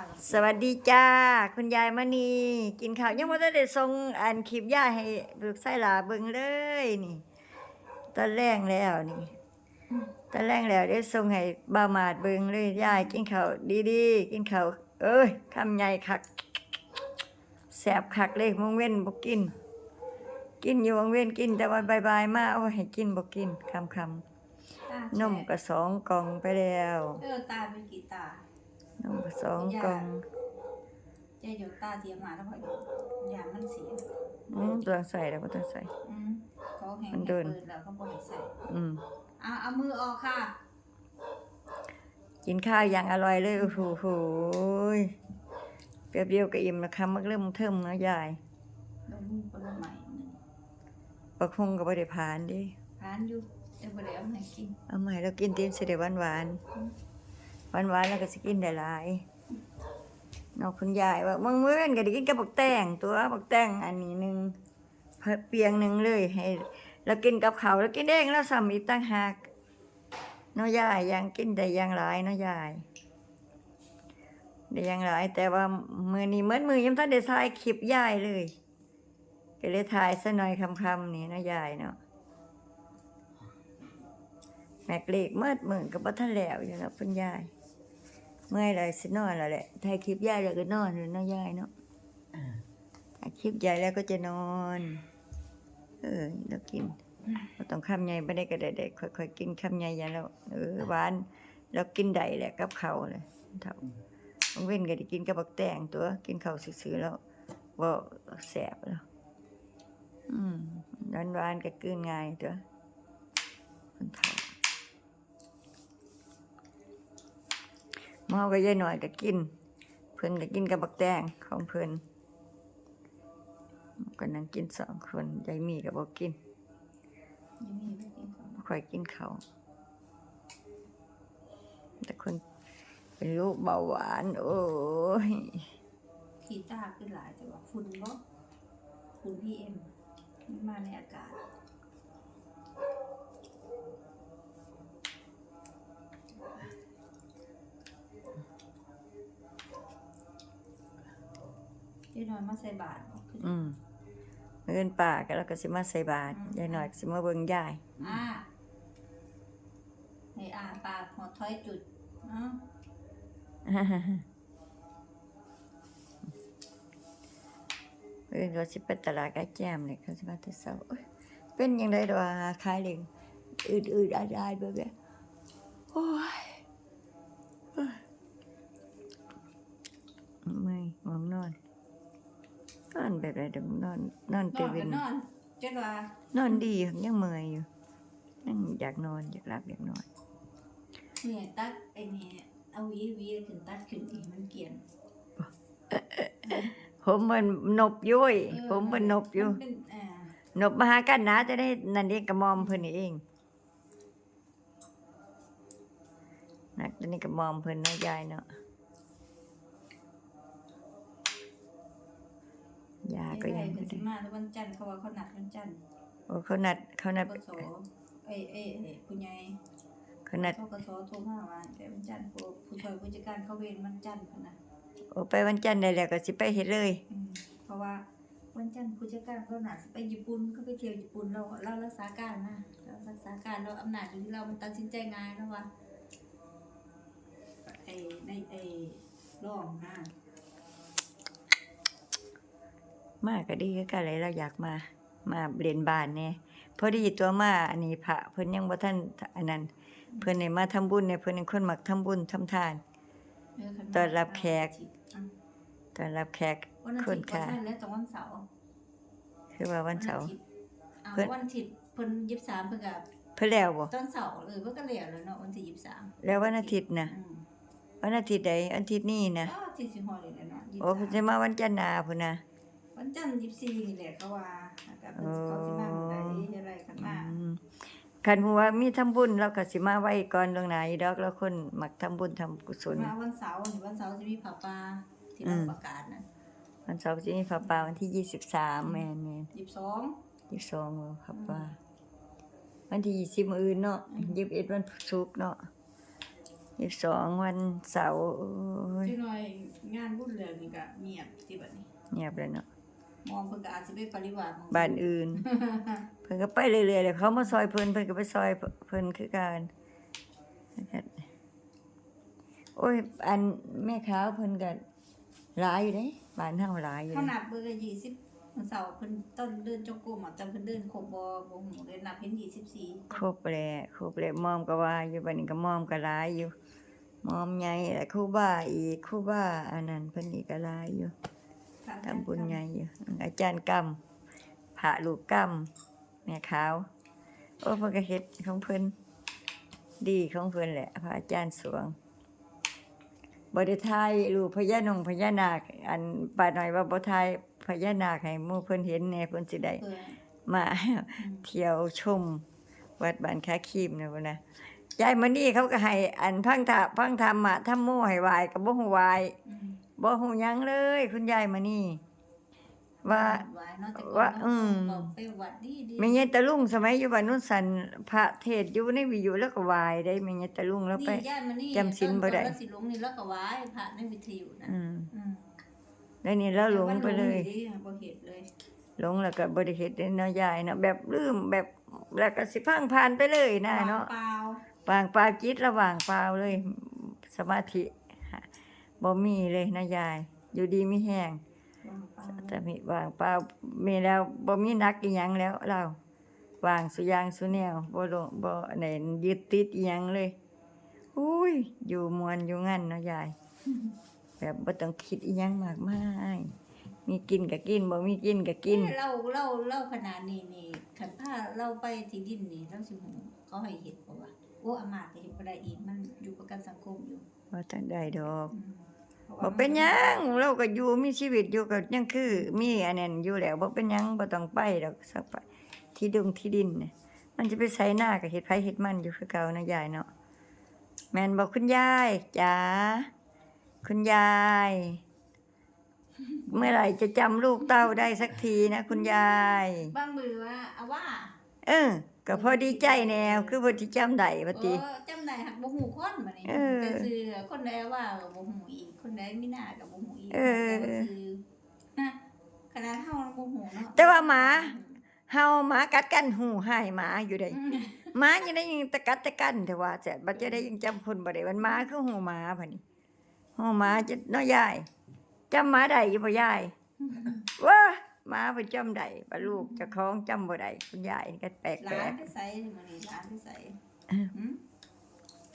กับสวัสดีจ้า คุณยายมณีกินข้าวยังไม่ได้ส่งอันคลิปย่าให้ลูกไส้หลาเบิ่งเลยนี่ตอนแรกแล้วนี่ตอนแรกแล้วได้ส่งให้บาวมาดเบิ่งเลยยายกินข้าวดีๆกินข้าวเอ้ยคำใหญ่คักแสบคักเลยมงเว้นบ่กิน กินอยู่วงเว้นกินแต่ว่าบายๆมาเอาให้กินบ่กินคำคตาำนมก็สองกล่องไปแล้ว เออตาเป็นกี่ตา นมก็สองกล่องเจ๊เดี๋ยวตาเทียมมาแล้วพอดีอย่างมันเสียอืมตัวใส่แล้วบ่ต้องใส่ อืมเขาแห้งมันให้โดเปิน ดแล้วเขาบ่ให้ใส่อืม เอาเอามือออกค่ะ กินข้าวอย่างอร่อยเลย โอ้โหโหยเปรียบเดียวกับอิ่มนะคะมันเริ่มเทิมนะยายลงมือคนละใหม่หนึ่งประคงกับบ่ได้ผ่านดิ ทานอยู่แต่บ่ได้เอามาให้กิน เอาใหม่เรากินตีนสิได้หวานหวาน หวานหวานแล้วก็สกินได้หลายนอกคุณยายว่ามึงเมื่อนก็ได้กินกับบักแตงตัวบักแตงอันนี้หนึ่งเปียงหนึ่งเลยให้แล้วกินกับเขาแล้วกินเองแล้วซ้ำอีกต่างหากเน้อยายยังกินได้ยังหลายเน้อยายได้ยังหลายแต่ว่ามือนี้เหมือนมือยังท่านได้ถ่ายคลิปยายเลยก็เลยถ่ายซะหน่อยคำๆนี่เนาะยายเนาะแม็กเล็กเมื่อมือกับบ่ทันแล้วอยู่แล้วคุณยาย เมื่อยเลยสินอนแล้วแหละถ่ายคลิปยายแล้วก็นอนเลยเนาะยายเนาะถ่ายคลิปยายแล้วก็จะนอน เออแล้วกินเราต้องคำใหญ่ไม่ได้ก็ได้ๆค่อยๆกินคำใหญ่ๆแล้วเออหวานแล้วกินได้แหละกับเขาวเลยเท่าบางเว้นก็ได้กินกับบักแตงตัว กินข้าวซื่อๆแล้วว่าแสบแล้วอืมหวานหวานๆก็กลืนง่ายตัวคนเฒ่า เมาก็ยายหน่อยก็กิน เพิ่นก็กินกับบักแตงของเพิ่นก็นั่งกินสองคนยายมีก็บอกกินคอยกินเขาแต่คนเป็นโรคเบาหวาน โอ้ยขีตาขึ้นหลายแต่ว่าฝุ่นบ่ฝุ่นพีเอ็มมันมาในอากาศ น้อยมาใส่บาตรบ่คืออืมเงินป่าก็แล้วก็สิมาใส่บาตรยายหน่อยก็สิมาเบิ่งยายอ่าให้อาปากหัวท้อยจุดเอ้าเพิ่นก็สิไปตลาดกะแจมเลยเขาสิมาแต่เช้าโอ๊ยเป็นจังได๋ดอกว่าขายเลยอืดๆอาดๆแบบเนี้ยโอ้ยโอ้ยเมื่อยง่วงนอน นอนแบบไรเดี๋ยวนอนนอนนเต็อมนเวก็นนอนเจ๊ว่านอนดียังเมื่อยอยู่ยังอยากนอนอยากหลับอยากนอนเนี่ยตัดไอ้นี่เอาหวีหวีขึ้นตัดขึ้นอีกมันเกลียนผมมันนบอยุ้ยเออผมมันนบอยู่มันเป็นอ่านบมาหากันนะจะได้นั่นเองกระมอมเพิ่นนี่เองนักตัวนี้กระมอมเพิ่นเนาะยายเนาะ ยาก็ยังไอ้ไม่ไอ้ได้มาแล้ววันจันทร์เขาว่าเขานัดวันจันทร์โอ้เขานัดเขานัดกสเอ้ยเอ้ยเอ้ยคุณยายเขานัดเขากสโทรมาว่าแต่วันจันทร์ผู้ผู้ช่วยผู้จัดการเขาเวรวันจันทร์พุ่นนะโอ้ไปวันจันทร์ได้แล้วก็สิไปเฮ็ดเลยอืมเพราะว่าวันจันทร์ผู้จัดการเขาหนาไปญี่ปุ่นเขาไปเที่ยวญี่ปุ่นเราเรารักษาการนะเรารักษาการเราอำนาจอยู่ที่เรามันตัดสินใจง่ายแล้วว่าไอ้ในไอ้ร่องนะ มาก็ดีคือกันเลยเราอยากมา มาเรียนบ้านแน่พอดีตัวมาอันนี้พระเพิ่นยังบ่ทันอันนั้น เพิ่นได้มาทำบุญเนี่ยเพิ่นเป็นคนมักทำบุญทำทานเออคันต้อนรับแขกอะต้อนรับแขกวันอาคทินตย์ก็ค่ะใช่แล้วแต่วันเสาร์คือว่าวันเสาร์เอาเพิ่นวันอาทิตย์เพิ่นยี่สิบสามเพิ่นกับเพิ่นแล้วบ่ตอนเสาร์เออเพิ่นก็เหลียวแล้วเนาะวันที่ยี่สิบสามแล้ววันอาทิตย์น่ะอืมวันอาทิตย์ใดวันอาทิตย์นี้นะก็ที่สิบหอเลยแหละเนาะโอ้เพิ่นจะมาวันจันทร์หน้าพุ่นน่ะ วันจันทร์ยี่สิบสี่นี่แหละเขาว่ากับเพิ่นเขาสิมาเมื่อใดอะไรกันมาอืมคันฮู้ว่ามีทำบุญเราก็สิมาไว้ก่อนล่วงหน้าอยู่ดอกแล้วคนมักทำบุญทำกุศลมาวันเสาร์นี่วันเสาร์จะมีผับปลาที่อืเรามประกาศนะวันเสาร์สิมีพระป่าวันที่23แม่นแม่นยี่สิบสอง22บ่พระป่าวันที่20มื้ออื่นเนาะ21วันศุกร์เนาะ22วันเสาร์โอ้ยที่หน่อยงานบุญแล้วนี่ก็เงียบสิบัดนี้เงียบเลยเนาะ มองเพิ่นก็อาจสิไปปริวาสมองบ้านอื่น เพิ่นก็ไปเรื่อยๆเลยเขามาซอยเพิ่นเพิ่นก็ไปซอยเพิ่นคือกันโอ้ย อันแม่ขาวเพิ่นก็หลายอยู่เด้บ้านเฮาหลายอยู่เขาเด้นับเบอร์20มื้อเช้าเพิ่นต้นเดินจงกรมอะจำเพิ่นเดินครบบ่บ่ฮู้เลยนับเห็น24ครบแหละครบแหละมอมก็ว่าอยู่บัดนี้ก็มอมก็หลายอยู่มอมใหญ่แล้วครูบาอีกครูบาอันนั้นเพิ่นอีกก็หลายอยู่ ทำบุญใหญ่อยู่อาจารย์กำพระลูกกำแม่ขาว โอ้เพิ่นก็เฮ็ดของเพิ่นดีของเพิ่นแหละพระอาจารย์สวงบ่ได้ทายรูปพญานงพญานาค อันป้าน้อยว่าบ่ทายพญานาคให้หมู่เพิ่นเห็นแหน่เพิ่นสิได้เพิ่นมาเที่ยวชม วัดบ้านคาคีมนะพุ่นนะยายมื้อนี้เขาก็ให้อันพังธะพังธรรมะธรรมโมให้ไหว้ก็บ่ฮู้ไหว้อืม บ่ฮู้หยังเลย คุณยายมื้อนี้ว่าไหว้เนาะแต่ก่อนว่าเนาะอืมบอกไปวัดดีดีแม่ยายตะลุงสมัยอยู่บ้านนุ่นสันพระเทศน์อยู่ในวิทยุแล้วก็ไหว้ได้แม่ยายตะลุงแล้วไปนี่ญาติมานี่จำศีลบ่ได้ตอนสิหลงนี่แล้วก็ไหว้พระในวิทยุนะอืมอืมแล้วนี่เราหลงไปเลยแต่ว่าหนี่บ่เห็นเลยหลงแล้วก็บ่ได้เฮ็ดได้เนาะยายเนาะแบบลืมแบบแล้วก็สิพังผ่านไปเลยนะเนาะเปล่าว่างเปล่าจิตระว่างเปล่าเลย สมาธิ บ่มีเลยนะยาย อยู่ดีมีแห้งว่างเปล่าแต่มีว่างเปล่ามีแล้วบ่มีนักอีหยังแล้วเราว่างสุอยางสุแนวบ่ลงบ่ไหนยึดติดอีหยังเลยอุ้ยอยู่มวนอยู่งั้นเนาะยาย แบบบ่ต้องคิดอีหยังมากมายมีกินก็กินบ่มีกินก็กินเอ้ยเราเราเราขนาดนี้นี่คันพาเราไปที่ดินนี่เราสิหูเขาให้เฮ็ดบ่ว่าโอ้อามาตย์ก็เฮ็ดบ่ได้อีกมันอยู่ประกันสังคมอยู่บ่ทันได้ดอกอืมพราะ บ่ว่าเป็นหยังเราก็อยู่มีชีวิตอยู่ก็ยังคือ มีอันนั้นอยู่แล้วบ่เป็นหยังบ่ต้องไปดอกสักไปที่ดงที่ดินน่ะมันจะไปไสหน้าก็เฮ็ดไผเฮ็ดมันอยู่คือเก่านะยายเนาะแม่นบ่คุณยายจ๋าคุณยาย เมื่อไหร่จะจำลูกเต้าได้สักทีนะ คุณยายบางมือว่าเอาว่า เออ ก็พอดีใจแนวคือบ่ที่จำได้ว่าติ เออจำได้หักบ่ฮู้คนบัดนี้เออแต่ซื้อคนใดว่าก็บ่ฮู้อีก คนใดมีหน้าก็บ่ฮู้อีกเออ แต่ว่าซื้อฮะขนาดเฮาบ่ฮู้เนาะแต่ว่าหมาเฮาหมากัดกันหูหายหมาอยู่ได้อืมหมายังได้ยังตะกัดตะกันแต่ว่าจะบัดจะได้ยังจำคนบ่ได้มันหมาคือหูหมาพันนี้หูหมาจะน้อยยายจำหมาได้อยู่บ่ยายว่าห มาบ่จำได้บ่ลูกเจะคล้าของจำบ่ได้คุณยายนี่ก็แปลกหแปลลานกไปใส่มื้อนี้หลานไปใส่เออหืม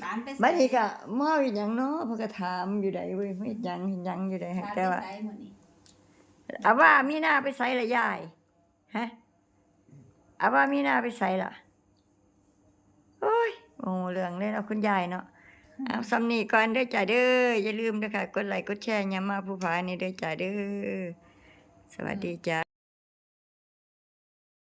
หลานไปใส่บัดนี้ก็มออีหยังเนาะเพิ่นก็ถามอยู่ได้เว้ยเฮ็ดหยังเฮ็ดหยังอยู่ได้หลานแต่ไปว่า ใส่มื้อนี้อาว่ามีหน้าไปใส่ละยายฮะอาว่ามีหน้าไปใส่ล่ะโอ้ยโอ้เรื่องเลยเนาะคุณยายเนาะเอาสำนีก่อนเด้อจ้าเด้ออย่าลืมนะคะกดไลค์กดแชร์ยามมาผู้พานี่เด้อจ้าเด้อ สวัสดีจ้า